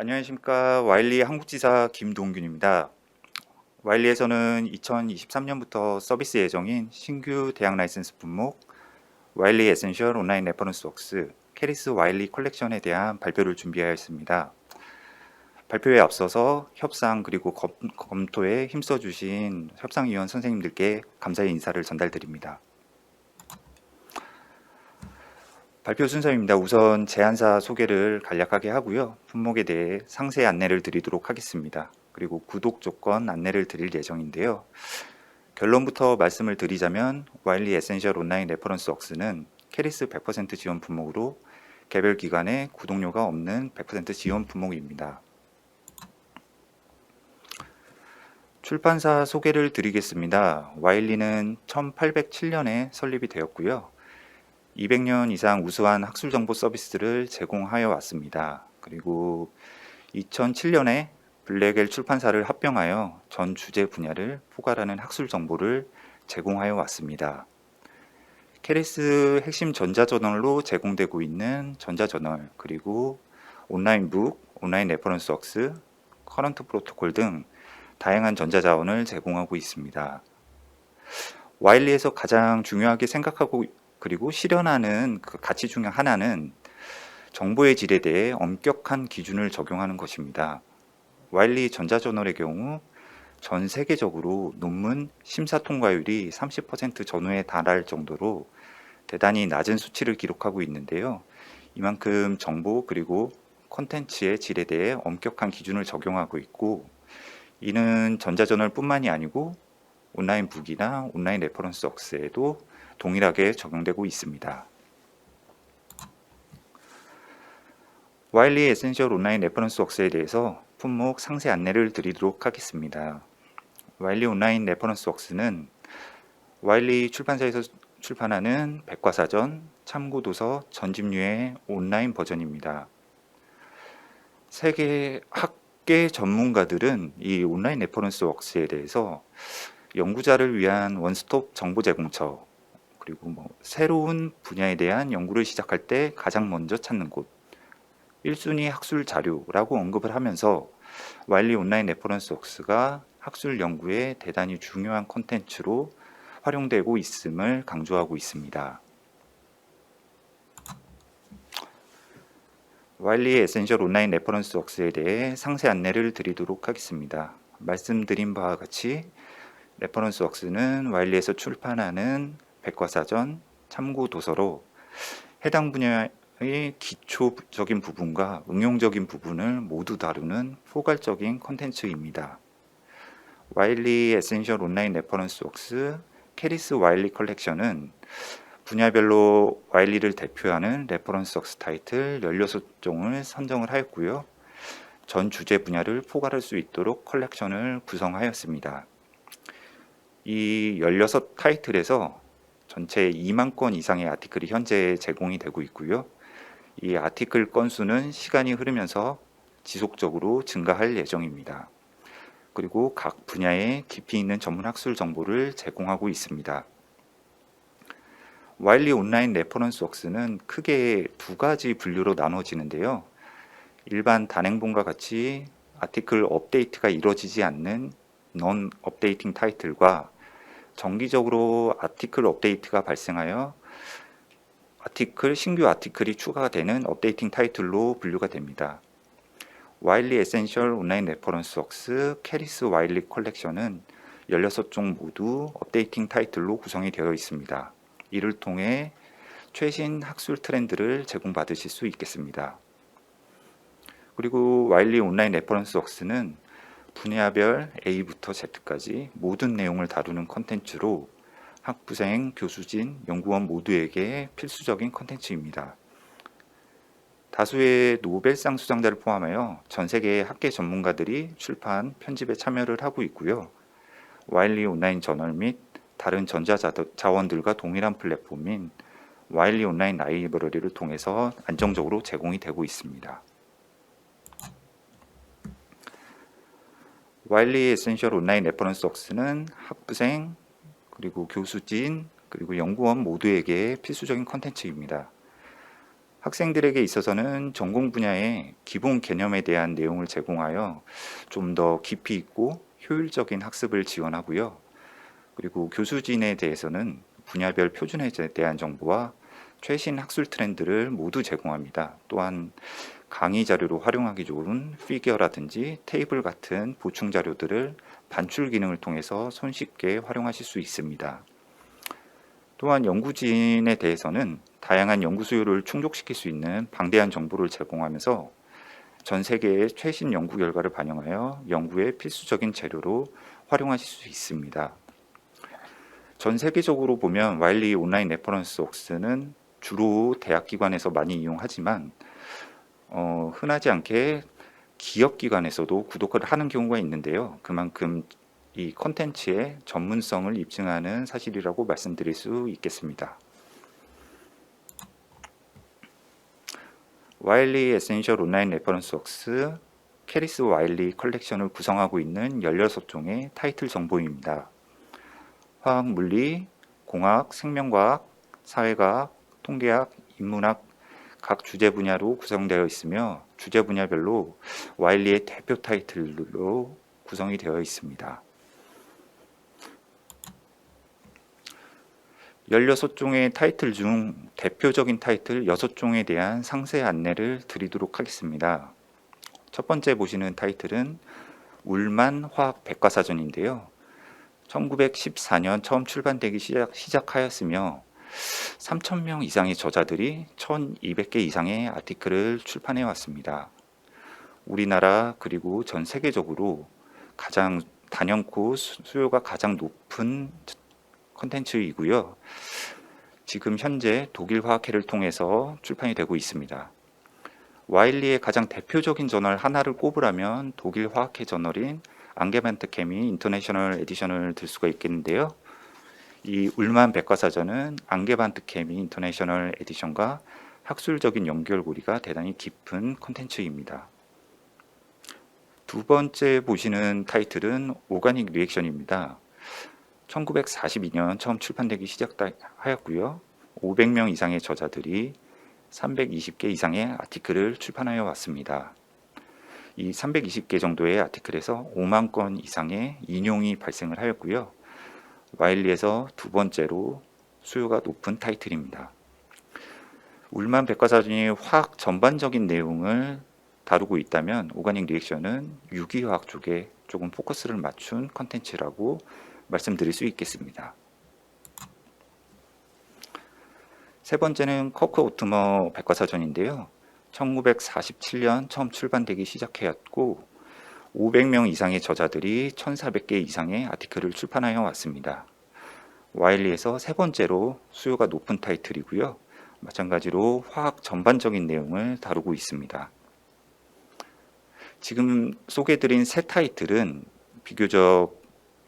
안녕하십니까 와일리 한국지사 김동균입니다. 와일리에서는 2023년부터 서비스 예정인 신규 대학 라이센스 품목 와일리 에센셜 온라인 레퍼런스 웍스 캐리스 와일리 컬렉션에 대한 발표를 준비하였습니다. 발표에 앞서서 협상 그리고 검, 검토에 힘써 주신 협상위원 선생님들께 감사의 인사를 전달드립니다. 발표 순서입니다. 우선 제안사 소개를 간략하게 하고요. 품목에 대해 상세 안내를 드리도록 하겠습니다. 그리고 구독 조건 안내를 드릴 예정인데요. 결론부터 말씀을 드리자면 와일리 에센셜 온라인 레퍼런스 웍스는 캐리스 100% 지원 품목으로 개별 기관에 구독료가 없는 100% 지원 품목입니다. 출판사 소개를 드리겠습니다. 와일리는 1807년에 설립이 되었고요. 200년 이상 우수한 학술 정보 서비스를 제공하여 왔습니다. 그리고 2007년에 블랙엘 출판사를 합병하여 전 주제 분야를 포괄하는 학술 정보를 제공하여 왔습니다. 캐리스 핵심 전자저널로 제공되고 있는 전자저널 그리고 온라인 북, 온라인 레퍼런스 웍스, 커런트 프로토콜 등 다양한 전자자원을 제공하고 있습니다. 와일리에서 가장 중요하게 생각하고 그리고 실현하는 그 가치 중 하나는 정보의 질에 대해 엄격한 기준을 적용하는 것입니다. 와일리 전자저널의 경우 전 세계적으로 논문 심사 통과율이 30% 전후에 달할 정도로 대단히 낮은 수치를 기록하고 있는데요. 이만큼 정보 그리고 콘텐츠의 질에 대해 엄격한 기준을 적용하고 있고 이는 전자저널뿐만이 아니고 온라인 북이나 온라인 레퍼런스 억스에도 동일하게 적용되고 있습니다. 와일리 에센셜 온라인 레퍼런스 웍스에 대해서 품목 상세 안내를 드리도록 하겠습니다. 와일리 온라인 레퍼런스 웍스는 와일리 출판사에서 출판하는 백과사전, 참고도서, 전집류의 온라인 버전입니다. 세계 학계 전문가들은 이 온라인 레퍼런스 웍스에 대해서 연구자를 위한 원스톱 정보 제공처, 그리고 뭐 새로운 분야에 대한 연구를 시작할 때 가장 먼저 찾는 곳 1순위 학술 자료라고 언급을 하면서 와일리 온라인 레퍼런스 웍스가 학술 연구에 대단히 중요한 콘텐츠로 활용되고 있음을 강조하고 있습니다. 와일리 에센셜 온라인 레퍼런스 웍스에 대해 상세 안내를 드리도록 하겠습니다. 말씀드린 바와 같이 레퍼런스 웍스는 와일리에서 출판하는 백과사전, 참고 도서로 해당 분야의 기초적인 부분과 응용적인 부분을 모두 다루는 포괄적인 콘텐츠입니다. 와일리 에센셜 온라인 레퍼런스 웍스 캐리스 와일리 컬렉션은 분야별로 와일리를 대표하는 레퍼런스 웍스 타이틀 16종을 선정을 하였고요. 전 주제 분야를 포괄할 수 있도록 컬렉션을 구성하였습니다. 이 16 타이틀에서 전체 2만 건 이상의 아티클이 현재 제공이 되고 있고요. 이 아티클 건수는 시간이 흐르면서 지속적으로 증가할 예정입니다. 그리고 각 분야에 깊이 있는 전문 학술 정보를 제공하고 있습니다. 와일리 온라인 레퍼런스 웍스는 크게 두 가지 분류로 나눠지는데요. 일반 단행본과 같이 아티클 업데이트가 이루어지지 않는 non 업데이팅 타이틀과 정기적으로 아티클 업데이트가 발생하여 아티클 신규 아티클이 추가가 되는 업데이팅 타이틀로 분류가 됩니다. 와일리 에센셜 온라인 레퍼런스 웍스 캐리스 와일리 컬렉션은 16종 모두 업데이팅 타이틀로 구성이 되어 있습니다. 이를 통해 최신 학술 트렌드를 제공받으실 수 있겠습니다. 그리고 와일리 온라인 레퍼런스 웍스는 분야별 A부터 Z까지 모든 내용을 다루는 컨텐츠로 학부생, 교수진, 연구원 모두에게 필수적인 컨텐츠입니다. 다수의 노벨상 수상자를 포함하여 전 세계의 학계 전문가들이 출판, 편집에 참여를 하고 있고요. 와일리 온라인 저널 및 다른 전자자원들과 동일한 플랫폼인 와일리 온라인 라이브러리를 통해서 안정적으로 제공이 되고 있습니다. 와일리 에센셜 온라인 레퍼런스 웍스는 학부생 그리고 교수진 그리고 연구원 모두에게 필수적인 컨텐츠입니다. 학생들에게 있어서는 전공 분야의 기본 개념에 대한 내용을 제공하여 좀 더 깊이 있고 효율적인 학습을 지원하고요. 그리고 교수진에 대해서는 분야별 표준에 대한 정보와 최신 학술 트렌드를 모두 제공합니다. 또한 강의 자료로 활용하기 좋은 피규어라든지 테이블 같은 보충 자료들을 반출 기능을 통해서 손쉽게 활용하실 수 있습니다. 또한 연구진에 대해서는 다양한 연구 수요를 충족시킬 수 있는 방대한 정보를 제공하면서 전 세계의 최신 연구 결과를 반영하여 연구의 필수적인 재료로 활용하실 수 있습니다. 전 세계적으로 보면 와일리 온라인 레퍼런스 웍스는 주로 대학 기관에서 많이 이용하지만 어, 흔하지 않게 기업 기관에서도 구독을 하는 경우가 있는데요. 그만큼 이 컨텐츠의 전문성을 입증하는 사실이라고 말씀드릴 수 있겠습니다. 와일리 에센셜 온라인 레퍼런스 웍스 캐리스 와일리 컬렉션을 구성하고 있는 16종의 타이틀 정보입니다. 화학, 물리, 공학, 생명과학, 사회과학, 통계학, 인문학 각 주제 분야로 구성되어 있으며 주제 분야별로 와일리의 대표 타이틀로 구성이 되어 있습니다. 16종의 타이틀 중 대표적인 타이틀 6종에 대한 상세 안내를 드리도록 하겠습니다. 첫 번째 보시는 타이틀은 울만 화학 백과사전인데요. 1914년 처음 출간되기 시작, 시작 하였으며 3,000명 이상의 저자들이 1,200개 이상의 아티클을 출판해 왔습니다. 우리나라 그리고 전 세계적으로 가장 단연코 수요가 가장 높은 컨텐츠이고요. 지금 현재 독일 화학회를 통해서 출판이 되고 있습니다. 와일리의 가장 대표적인 저널 하나를 꼽으라면 독일 화학회 저널인 앙게반트 케미 인터내셔널 에디션을 들 수가 있겠는데요. 이 울만 백과사전은 앙게반트 케미 인터내셔널 에디션과 학술적인 연결고리가 대단히 깊은 콘텐츠입니다. 두 번째 보시는 타이틀은 오가닉 리액션입니다. 1942년 처음 출판되기 시작하였고요. 500명 이상의 저자들이 320개 이상의 아티클을 출판하여 왔습니다. 이 320개 정도의 아티클에서 5만 건 이상의 인용이 발생을 하였고요. 와일리에서 두 번째로 수요가 높은 타이틀입니다. 울만 백과사전이 화학 전반적인 내용을 다루고 있다면 오가닉 리액션은 유기화학 쪽에 조금 포커스를 맞춘 컨텐츠라고 말씀드릴 수 있겠습니다. 세 번째는 커크 오트머 백과사전인데요. 1947년 처음 출판되기 시작하였고 500명 이상의 저자들이 1,400개 이상의 아티클을 출판하여 왔습니다. 와일리에서 세 번째로 수요가 높은 타이틀이고요. 마찬가지로 화학 전반적인 내용을 다루고 있습니다. 지금 소개드린 세 타이틀은 비교적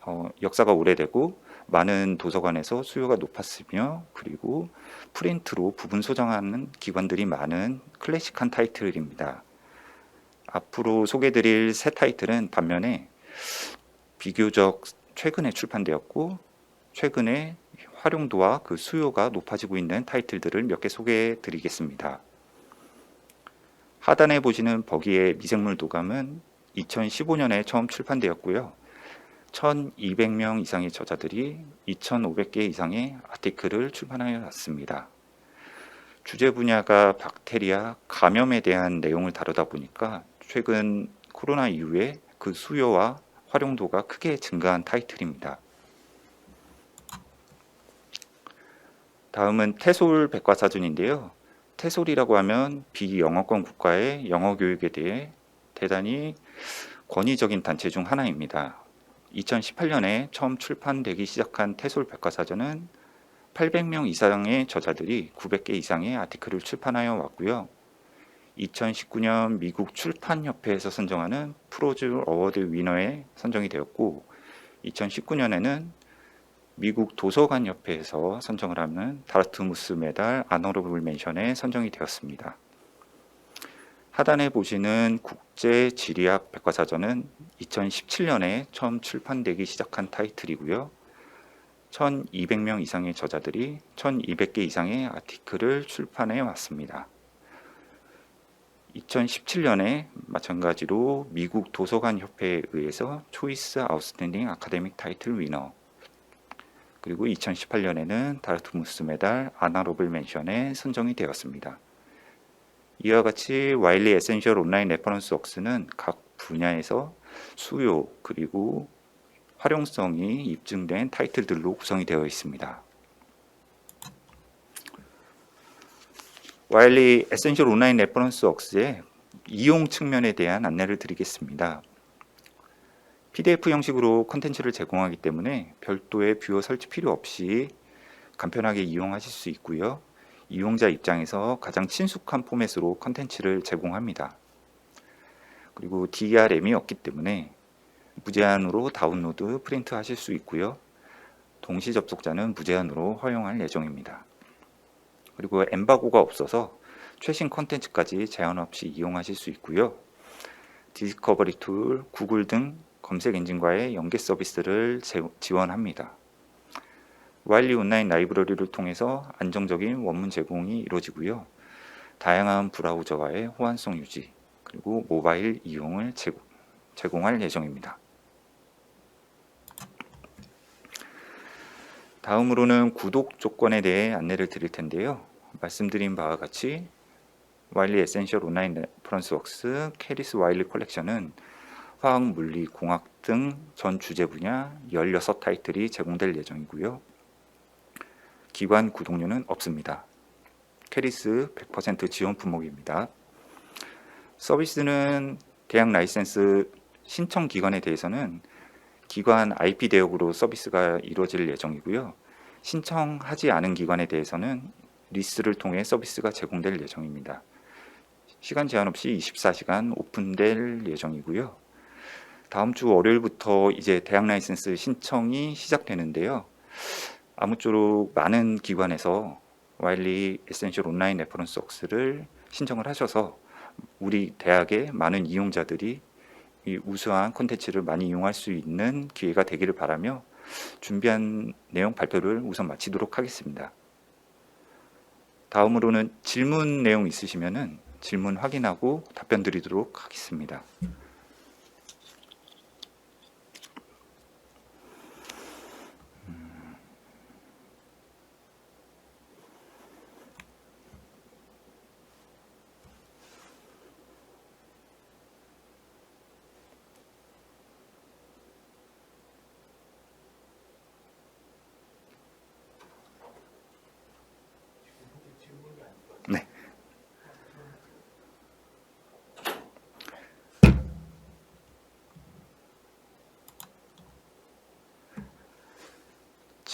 어, 역사가 오래되고 많은 도서관에서 수요가 높았으며 그리고 프린트로 부분 소장하는 기관들이 많은 클래식한 타이틀입니다. 앞으로 소개드릴 세 타이틀은 반면에 비교적 최근에 출판되었고 최근에 활용도와 그 수요가 높아지고 있는 타이틀들을 몇 개 소개해 드리겠습니다. 하단에 보시는 버기의 미생물 도감은 2015년에 처음 출판되었고요. 1200명 이상의 저자들이 2500개 이상의 아티클을 출판하여 왔습니다. 주제 분야가 박테리아, 감염에 대한 내용을 다루다 보니까 최근 코로나 이후에 그 수요와 활용도가 크게 증가한 타이틀입니다. 다음은 태솔 백과사전인데요. 태솔이라고 하면 비영어권 국가의 영어 교육에 대해 대단히 권위적인 단체 중 하나입니다. 2018년에 처음 출판되기 시작한 태솔 백과사전은 800명 이상의 저자들이 900개 이상의 아티클을 출판하여 왔고요. 2019년 미국 출판협회에서 선정하는 프로즈 어워드 위너에 선정이 되었고 2019년에는 미국 도서관협회에서 선정을 하는 다르트무스 메달 아너러블 멘션에 선정이 되었습니다. 하단에 보시는 국제 지리학 백과사전은 2017년에 처음 출판되기 시작한 타이틀이고요. 1200명 이상의 저자들이 1200개 이상의 아티클을 출판해 왔습니다. 2017년에 마찬가지로 미국 도서관 협회에 의해서 초이스 아웃스탠딩 아카데믹 타이틀 위너 그리고 2018년에는 다르트무스 메달 아나로블 멘션에 선정이 되었습니다. 이와 같이 와일리 에센셜 온라인 레퍼런스 웍스는 각 분야에서 수요 그리고 활용성이 입증된 타이틀들로 구성이 되어 있습니다. 와일리 에센셜 온라인 레퍼런스 웍스의 이용 측면에 대한 안내를 드리겠습니다. PDF 형식으로 컨텐츠를 제공하기 때문에 별도의 뷰어 설치 필요 없이 간편하게 이용하실 수 있고요. 이용자 입장에서 가장 친숙한 포맷으로 컨텐츠를 제공합니다. 그리고 DRM이 없기 때문에 무제한으로 다운로드, 프린트 하실 수 있고요. 동시 접속자는 무제한으로 허용할 예정입니다. 그리고 엠바고가 없어서 최신 컨텐츠까지 제한 없이 이용하실 수 있고요. 디스커버리 툴, 구글 등 검색 엔진과의 연계 서비스를 제- 지원합니다. 와일리 온라인 라이브러리를 통해서 안정적인 원문 제공이 이루어지고요. 다양한 브라우저와의 호환성 유지, 그리고 모바일 이용을 제공, 제공할 예정입니다. 다음으로는 구독 조건에 대해 안내를 드릴 텐데요. 말씀드린 바와 같이 와일리 에센셜 온라인 레퍼런스 웍스 캐리스 와일리 컬렉션은 화학, 물리, 공학 등 전 주제 분야 16 타이틀이 제공될 예정이고요. 기관 구독료는 없습니다. 캐리스 100% 지원 품목입니다. 서비스는 대학 라이센스 신청 기관에 대해서는 기관 IP 대역으로 서비스가 이루어질 예정이고요. 신청하지 않은 기관에 대해서는 리스를 통해 서비스가 제공될 예정입니다. 시간 제한 없이 24시간 오픈될 예정이고요. 다음 주 월요일부터 이제 대학 라이센스 신청이 시작되는데요. 아무쪼록 많은 기관에서 와일리 에센셜 온라인 레퍼런스 웍스를 신청을 하셔서 우리 대학의 많은 이용자들이 이 우수한 콘텐츠를 많이 이용할 수 있는 기회가 되기를 바라며 준비한 내용 발표를 우선 마치도록 하겠습니다. 다음으로는 질문 내용 있으시면은 질문 확인하고 답변 드리도록 하겠습니다.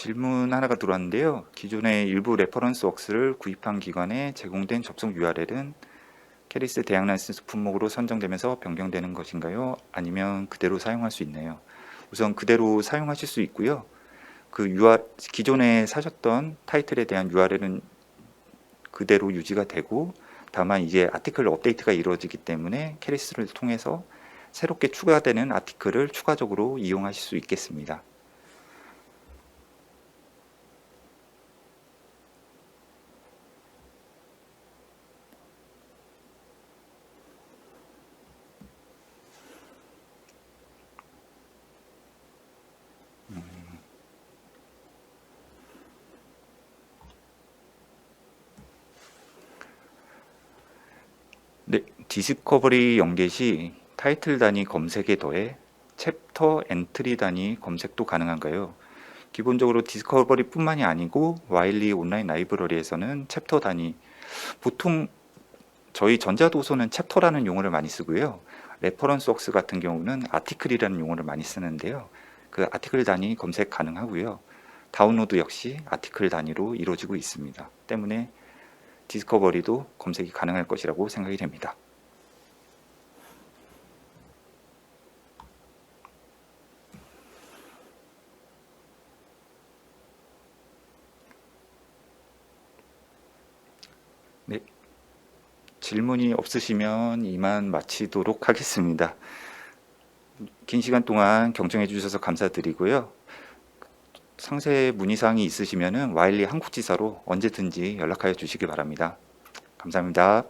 질문 하나가 들어왔는데요. 기존의 일부 레퍼런스 웍스를 구입한 기관에 제공된 접속 URL은 캐리스 대학 라이센스 품목으로 선정되면서 변경되는 것인가요? 아니면 그대로 사용할 수 있나요? 우선 그대로 사용하실 수 있고요. 그 UR, 기존에 사셨던 타이틀에 대한 URL은 그대로 유지가 되고 다만 이제 아티클 업데이트가 이루어지기 때문에 캐리스를 통해서 새롭게 추가되는 아티클을 추가적으로 이용하실 수 있겠습니다. 네, 디스커버리 연계 시 타이틀 단위 검색에 더해 챕터 엔트리 단위 검색도 가능한가요? 기본적으로 디스커버리 뿐만이 아니고 와일리 온라인 라이브러리에서는 챕터 단위 보통 저희 전자도서는 챕터라는 용어를 많이 쓰고요. 레퍼런스 웍스 같은 경우는 아티클이라는 용어를 많이 쓰는데요. 그 아티클 단위 검색 가능하고요. 다운로드 역시 아티클 단위로 이루어지고 있습니다. 때문에 디스커버리도 검색이 가능할 것이라고 생각이 됩니다. 네. 질문이 없으시면 이만 마치도록 하겠습니다. 긴 시간 동안 경청해 주셔서 감사드리고요. 상세 문의사항이 있으시면 와일리 한국지사로 언제든지 연락하여 주시기 바랍니다. 감사합니다.